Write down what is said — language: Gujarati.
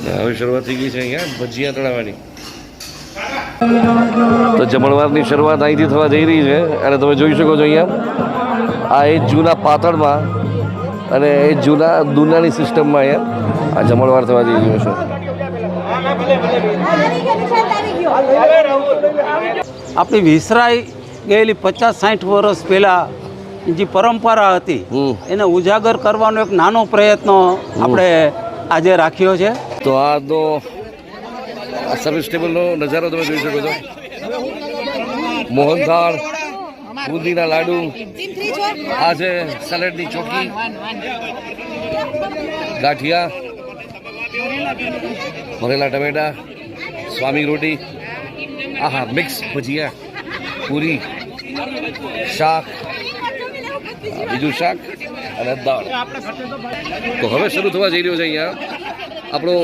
હવે શરૂઆત થઈ ગઈ છે અહીંયા ભજીયા તળાવવાની. તો જમણવારની શરૂઆત અહીંથી થવા જઈ રહી છે અને તમે જોઈ શકો છો અહીંયા આ એ જૂના પાતળમાં અને એ જૂના દુનાની સિસ્ટમમાં અહીંયા આ જમણવાર થવા જઈ રહ્યો છે. આપણી વિસરાઈ ગયેલી પચાસ સાઠ વર્ષ પહેલાં જે પરંપરા હતી એને ઉજાગર કરવાનો એક નાનો પ્રયત્ન આપણે આજે રાખ્યો છે. તો આ તો આ સર્વિસ ટેબલનો નજારો તમે જોઈ શકો છો. મોહનથાળ, બુંદીના લાડુ, આ છે સલેડની ચોકી, ગાંઠિયા, ભરેલા ટમેટા, સ્વામી રોટી, આહા મિક્સ ભજીયા, પૂરી, શાક, બીજું શાક અને દાળ. તો હવે શરૂ થવા જઈ રહ્યો છે અહીંયા. આપણો